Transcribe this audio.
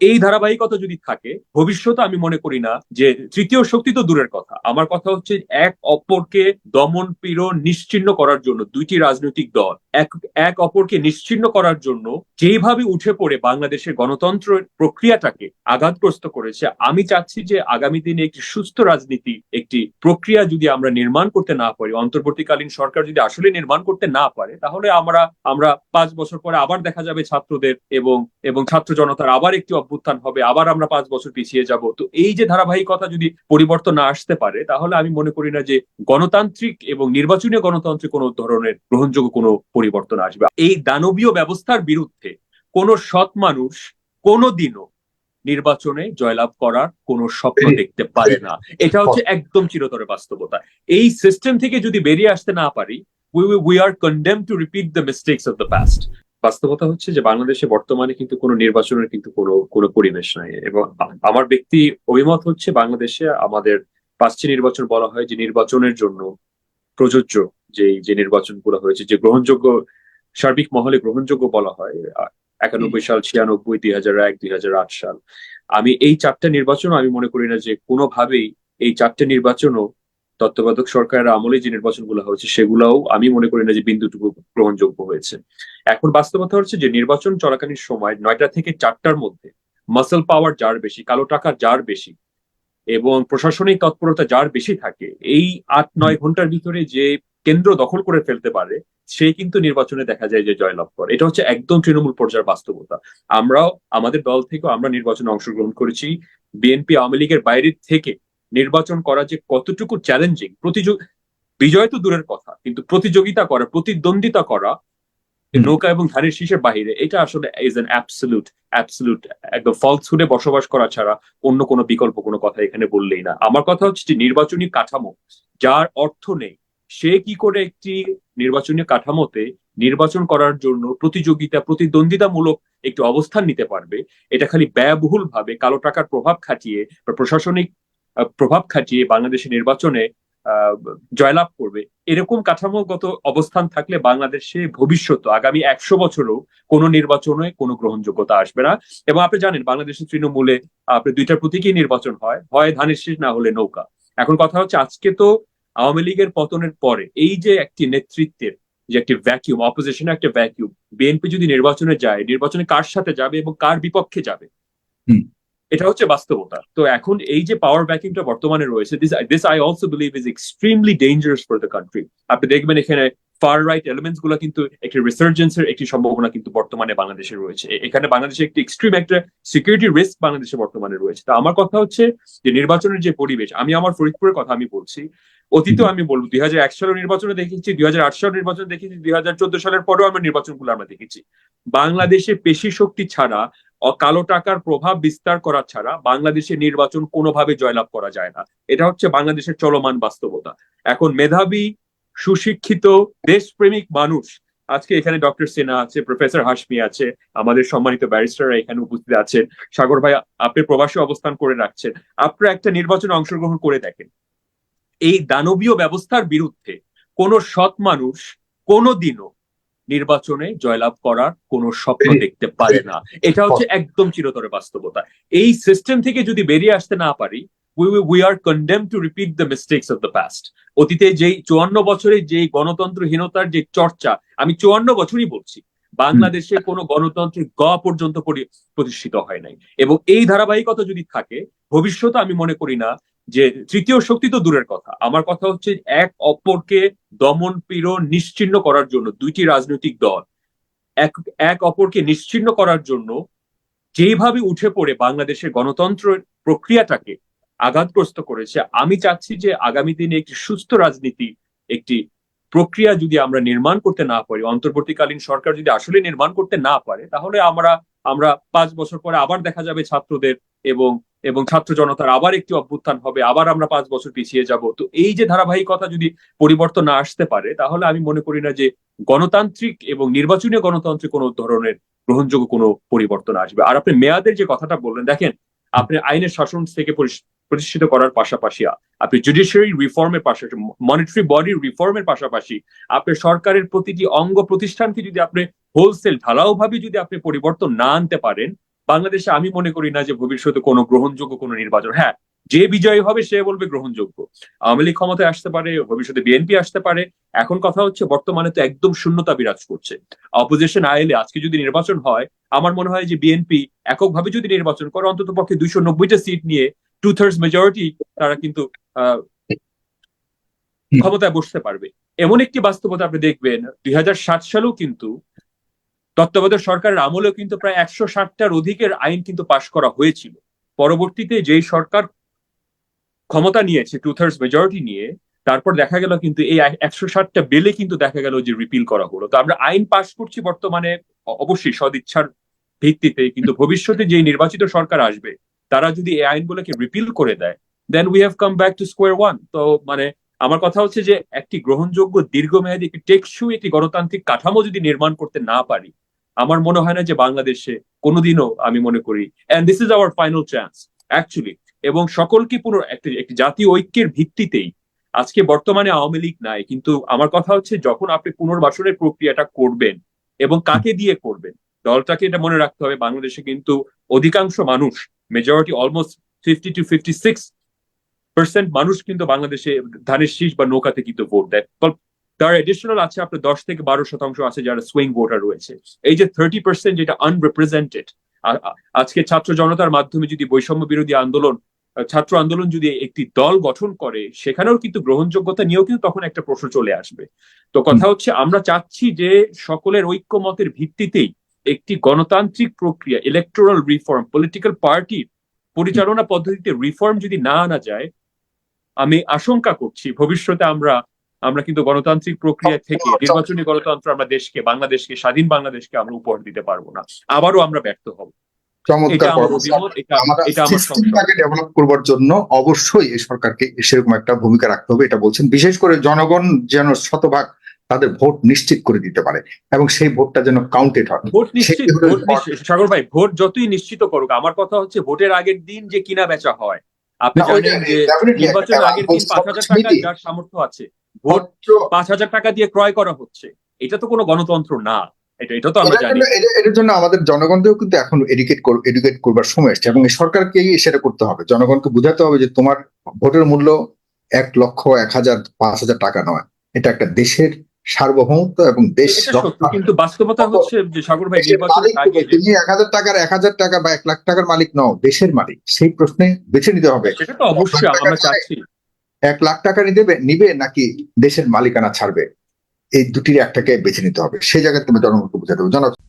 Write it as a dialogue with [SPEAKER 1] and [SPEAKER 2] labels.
[SPEAKER 1] এই ধারাবাহিকতা যদি থাকে, ভবিষ্যতে আমি মনে করি না যে তৃতীয় শক্তি তো দূরের কথা। আমার কথা হচ্ছে এক অপরকে দমন পীড়ন নিশ্চিন্ন করার জন্য দুইটি রাজনৈতিক দল, এক এক অপরকে নিশ্চিন্ন করার জন্য যেভাবে উঠে পড়ে বাংলাদেশের গণতন্ত্রের প্রক্রিয়াটাকে আঘাতগ্রস্ত করেছে, আমি চাচ্ছি যে আগামী দিনে একটি সুস্থ রাজনীতি, একটি প্রক্রিয়া যদি আমরা নির্মাণ করতে না পারি, অন্তর্বর্তীকালীন সরকার যদি আসলে নির্মাণ করতে না পারে, তাহলে আমরা আমরা পাঁচ বছর পরে আবার দেখা যাবে ছাত্রদের এবং এবং ছাত্র জনতার আবার একটি অভ্যুত্থান হবে আবার আমরা পাঁচ বছর পিছিয়ে যাব। তো এই যে ধারাবাহিকতা যদি পরিবর্তন না আসতে পারে তাহলে আমি মনে করি না যে গণতান্ত্রিক এবং নির্বাচনীয় গণতন্ত্রে কোনো ধরনের গ্রহণযোগ্য কোনো পরিবর্তন আসবে। এই দানবীয় ব্যবস্থার বিরুদ্ধে কোনো সৎ মানুষ কোনো দিনও নির্বাচনে জয়লাভ করার কোনো স্বপ্ন দেখতে পারে না। এটা হচ্ছে একদম চিরতরে বাস্তবতা। এই সিস্টেম থেকে যদি বেরিয়ে আসতে না পারি we we are condemned to repeat the mistakes of the past বাস্তবতা হচ্ছে যে বাংলাদেশে বর্তমানে কিন্তু কোনো নির্বাচনের কিন্তু কোনো কোনো পরিবেশ নাই। এবং আমার ব্যক্তি অভিমত হচ্ছে বাংলাদেশে আমাদের পাঁচটি নির্বাচন বলা হয় যে নির্বাচনের জন্য প্রযোজ্য যে যে নির্বাচনগুলো হয়েছে যে গ্রহণযোগ্য সার্বিক মহলে গ্রহণযোগ্য বলা হয় একানব্বই সাল ছিয়ানব্বই দুই হাজার এক দুই হাজার আট সাল। আমি এই চারটা নির্বাচন আমি মনে করি না যে কোনোভাবেই এই চারটে নির্বাচনও তত্ত্বাবধায়ক সরকারের আমলে যে নির্বাচন নির্বাচনগুলো হয়েছে, সেগুলাও আমি মনে করি না যে বিন্দুটুকু গ্রহণযোগ্য হয়েছে। এখন বাস্তবতা হচ্ছে যে নির্বাচন চলাকালীন সময় নয়টা থেকে চারটার মধ্যে মাসেল পাওয়ার যার বেশি, কালো টাকা যার বেশি এবং প্রশাসনিক তৎপরতা যার বেশি থাকে, এই আট নয় ঘণ্টার ভিতরে যে কেন্দ্র দখল করে ফেলতে পারে, সে কিন্তু নির্বাচনে দেখা যায় যে জয়লাভ করে। এটা হচ্ছে একদম তৃণমূল পর্যায়ের বাস্তবতা। আমরাও, আমাদের দল থেকেও আমরা নির্বাচনে অংশগ্রহণ করেছি। বিএনপি আওয়ামী লীগের বাইরে থেকে নির্বাচন করা যে কতটুকু চ্যালেঞ্জিং প্রতিযোগ বিজয় তো দূরের কথা কিন্তু প্রতিযোগিতা করা প্রতিদ্বন্দ্বিতা করা। নৌকা এবং ধানের শীষের বাহিরে এটা আসলে ইজ অ্যান অ্যাবসলুট অ্যাবসলুট একদম ফলসহুডে বসবাস করা ছাড়া অন্য কোনো বিকল্প কোনো কথা এখানে বললেই না আমার কথা হচ্ছে যে নির্বাচনী কাঠামো যার অর্থ নেই সে কি করে একটি নির্বাচনী কাঠামোতে নির্বাচন করার জন্য প্রতিযোগিতা প্রতিদ্বন্দ্বিতামূলক একটি অবস্থান নিতে পারবে এটা খালি ব্যয়বহুল ভাবে কালো টাকার প্রভাব খাটিয়ে বা প্রশাসনিক প্রভাব খাটিয়ে বাংলাদেশের নির্বাচনে জয়লাভ করবে। এরকম কাঠামোগত অবস্থান থাকলে বাংলাদেশে ভবিষ্যৎ, আগামী একশো বছরও কোনো নির্বাচনে কোনো গ্রহণযোগ্যতা আসবে না। এবং আপনি জানেন, বাংলাদেশের তৃণমূলে, আপনি দুইটার প্রতীকেই নির্বাচন হয় হয় ধানের শেষ, না হলে নৌকা। এখন কথা হচ্ছে, আজকে তো আওয়ামী লীগের পতনের পরে এই যে একটি নেতৃত্বের যে একটি ভ্যাকিউম অপোজিশনে একটা ভ্যাকিউম বিএনপি যদি নির্বাচনে যায়, নির্বাচনে কার সাথে যাবে এবং কার বিপক্ষে যাবে। এটা হচ্ছে বাস্তবতা। তো এখন এই যে পাওয়ার ভ্যাকিউমটা বর্তমানে রয়েছে this this I also believe is extremely dangerous for the country আপনি দেখবেন এখানে ফার রাইট এলিমেন্টসগুলো কিন্তু একটি রিসার্জেন্সের একটি সম্ভাবনা কিন্তু বর্তমানে বাংলাদেশে রয়েছে। এখানে বাংলাদেশে একটি এক্সট্রিম একটা সিকিউরিটি রিস্ক বাংলাদেশে বর্তমানে রয়েছে। তা আমার কথা হচ্ছে যে নির্বাচনের যে পরিবেশ, আমি আমার ফরিদপুরের কথা আমি বলছি অতীতেও আমি বলব, দুই হাজার এক সালের নির্বাচনে দেখেছি, দুই হাজার আট সালের নির্বাচনে দেখেছি, দুই হাজার চোদ্দ সালের পরেও আমরা নির্বাচনগুলো আমরা দেখেছি। বাংলাদেশে পেশি শক্তি ছাড়া কালো টাকার প্রভাব বিস্তার করা ছাড়া বাংলাদেশে নির্বাচন কোনোভাবে জয়লাভ করা যায় না। এটা হচ্ছে বাংলাদেশের চলমান বাস্তবতা। এখন মেধাবী সুশিক্ষিত দেশপ্রেমিক মানুষ। আজকে এখানে ডক্টর সিনহা আছে, প্রফেসর হাসমি আছে, আমাদের সম্মানিত ব্যারিস্টাররা এখানে উপস্থিত আছেন সাগর ভাই, আপনি প্রবাসী অবস্থান করে রাখছেন। আপনারা একটা নির্বাচনে অংশগ্রহণ করে দেখেন। এই দানবীয় ব্যবস্থার বিরুদ্ধে কোন সৎ মানুষ কোনো দিনও নির্বাচনে জয়লাভ করার কোনো স্বপ্ন দেখতে পারে না। এটা হচ্ছে একদম চিরতরে বাস্তবতা। এই সিস্টেম থেকে যদি বেরিয়ে আসতে না পারি we we are condemned to repeat the mistakes of the past অতীতে যেই চুয়ান্ন বছরে যে গণতন্ত্রহীনতার যে চর্চা আমি চুয়ান্ন বছরই বলছি বাংলাদেশে কোনো গণতন্ত্রের গ পর্যন্ত পরি- প্রতিষ্ঠিত হয় নাই। এবং এই ধারাবাহিকতা যদি থাকে ভবিষ্যতে আমি মনে করি না যে তৃতীয় শক্তি তো দূরের কথা। আমার কথা হচ্ছে এক অপরকে দমন পীড়ন নিশ্চিন্ন করার জন্য দুইটি রাজনৈতিক দল এক এক অপরকে নিশ্চিন্ন করার জন্য যেভাবে উঠে পড়ে বাংলাদেশের গণতন্ত্রের প্রক্রিয়াটাকে আঘাতগ্রস্ত করেছে। আমি চাচ্ছি যে আগামী দিনে একটি সুস্থ রাজনীতি, একটি প্রক্রিয়া যদি আমরা নির্মাণ করতে না পারি, অন্তর্বর্তীকালীন সরকার যদি আসলে নির্মাণ করতে না পারে, তাহলে আমরা আমরা পাঁচ বছর পরে আবার দেখা যাবে ছাত্রদের এবং এবং ছাত্র জনতার আবার একটি অভ্যুত্থান হবে, আবার আমরা পাঁচ বছর পিছিয়ে যাব। তো এই যে ধারাবাহিকতা যদি পরিবর্তন না আসতে পারে, তাহলে আমি মনে করি না যে গণতান্ত্রিক এবং নির্বাচনীয় গণতন্ত্রে কোনো ধরনের গ্রহণযোগ্য কোনো পরিবর্তন আসবে। আর আপনি মেয়াদের যে কথাটা বললেন, দেখেন, আপনি আইনের শাসন থেকে প্রতিষ্ঠিত করার পাশাপাশি, আপনি জুডিশিয়ারি রিফর্মের পাশাপাশি মনিটারি বডি রিফর্মের পাশাপাশি, আপনি সরকারের প্রতিটি অঙ্গ প্রতিষ্ঠানকে যদি আপনি হোলসেল ঢালাও ভাবে যদি আপনি পরিবর্তন না আনতে পারেন, বাংলাদেশে আমি মনে করি না যে ভবিষ্যতে কোনো গ্রহণযোগ্য কোনো নির্বাচন। হ্যাঁ যে বিজয়ী হবে সে বলবে গ্রহণযোগ্য। আওয়ামী লীগ ক্ষমতায় আসতে পারে, ভবিষ্যতে বিএনপি আসতে পারে। এখন কথা হচ্ছে বর্তমানে তো একদম শূন্যতা বিরাজ করছে। অপোজিশন আইলে আজকে যদি নির্বাচন হয়, আমার মনে হয় যে বিএনপি এককভাবে যদি নির্বাচন করে অন্তত পক্ষে দুইশো নব্বইটা সিট নিয়ে টু থার্ডস মেজরিটি তারা কিন্তু ক্ষমতায় বসতে পারবে। এমন একটি বাস্তবতা আপনি দেখবেন দুই হাজার সাত সালেও কিন্তু তত্ত্বাবধায়ক সরকারের আমলেও কিন্তু প্রায় একশো ষাটটার অধিকের আইন কিন্তু পাশ করা হয়েছিল। পরবর্তীতে যেই সরকার ক্ষমতা নিয়েছে টু থার্ডস মেজরিটি নিয়ে তারপর দেখা গেল কিন্তু এই একশো ষাটটা বেলে কিন্তু দেখা গেল যে রিপিল করা হলো। তো আমরা আইন পাশ করছি বর্তমানে অবশ্যই সদিচ্ছার ভিত্তিতে কিন্তু ভবিষ্যতে যে নির্বাচিত সরকার আসবে তারা যদি এই আইনগুলোকে রিপিল করে দেয় then we have come back to square one তো মানে আমার কথা হচ্ছে যে একটি গ্রহণযোগ্য দীর্ঘমেয়াদী একটি টেকসু একটি গণতান্ত্রিক কাঠামো যদি নির্মাণ করতে না পারি, আমার মনে হয় না যে বাংলাদেশে কোনোদিনও আমি মনে করি and this is our final chance actually এবং সকলকে পুরো একটি একটি জাতীয় ঐক্যের ভিত্তিতেই আজকে বর্তমানে আওয়ামী লীগ নাই, কিন্তু আমার কথা হচ্ছে যখন আপনি পুনর্বাসনের প্রক্রিয়াটা করবেন এবং কাকে দিয়ে করবেন, দলটাকে এটা মনে রাখতে হবে, বাংলাদেশে কিন্তু অধিকাংশ মানুষ majority almost fifty two fifty six percent মানুষ কিন্তু বাংলাদেশে ধানের শীষ বা নৌকাতে কিন্তু ভোট দেয়। তার এডিশনাল আছে আপনার দশ থেকে বারো শতাংশ আছে যারা সুইং ভোটার রয়েছে। এই যে থার্টি পার্সেন্ট যেটা আনরিপ্রেজেন্টেড আজকে ছাত্র জনতার মাধ্যমে যদি বৈষম্য বিরোধী আন্দোলন ছাত্র আন্দোলন যদি একটি দল গঠন করে সেখানেও কিন্তু গ্রহণযোগ্যতা নিয়েও কিন্তু তখন একটা প্রশ্ন চলে আসবে। তো কথা হচ্ছে আমরা চাচ্ছি যে সকলের ঐক্যমতের ভিত্তিতেই একটি গণতান্ত্রিক প্রক্রিয়া ইলেকটোরাল রিফর্ম পলিটিক্যাল পার্টি পরিচালনা পদ্ধতিতে রিফর্ম যদি না আনা যায় আমি আশঙ্কা করছি ভবিষ্যতে আমরা আমরা কিন্তু গণতান্ত্রিক প্রক্রিয়া থেকে নির্বাচনী গণতন্ত্র আমরা দেশকে বাংলাদেশকে স্বাধীন বাংলাদেশকে আমরা উপহার দিতে পারব না। আবারও আমরা ব্যর্থ হব।
[SPEAKER 2] ডেভেলপ করবার জন্য অবশ্যই এই সরকারকে সেরকম একটা ভূমিকা রাখতে হবে এটা বলছেন। বিশেষ করে জনগণ যেন শতভাগ তাদের ভোট নিশ্চিত করে দিতে পারে এবং সেই ভোটটা যেন কাউন্টেড হয়।
[SPEAKER 1] ভোট নিশ্চিত সাগর ভাই ভোট যতই নিশ্চিত করুক আমার কথা হচ্ছে ভোটের আগের দিন যে কিনা বেচা হয় আপনি জানেন যে নির্বাচনের আগের দিন পাঁচ হাজার টাকা যার সামর্থ্য আছে ভোট পাঁচ হাজার টাকা দিয়ে ক্রয় করা হচ্ছে এটা তো কোনো গণতন্ত্র না। এটা এটা তো আমরা
[SPEAKER 2] এটার
[SPEAKER 1] জানি।
[SPEAKER 2] জন্য- এটার জন্য আমাদের জনগণকেও কিন্তু এখন এডুকেট এডুকেট করবার সময় এসছে এবং সরকারকেই সেটা করতে হবে। জনগণকে বোঝাতে হবে যে তোমার ভোটের মূল্য এক লক্ষ এক হাজার পাঁচ হাজার টাকা নয়। এটা একটা দেশের সার্বভৌমত্ব এবং দেশ।
[SPEAKER 1] কিন্তু বাস্তবতা হচ্ছে যে সাগর ভাই
[SPEAKER 2] তিনি এক হাজার টাকার এক হাজার টাকা বা এক লাখ টাকার মালিক নও দেশের মালিক। সেই প্রশ্নে বেছে নিতে হবে।
[SPEAKER 1] সেটা তো অবশ্যই আমরা চাচ্ছি।
[SPEAKER 2] এক লাখ টাকা নিবে নিবে নাকি দেশের মালিকানা ছাড়বে? এই দুটির একটাকে বেছে নিতে হবে। সেই জায়গায় তুমি জনগণকে বোঝাতে হবে। জনগণ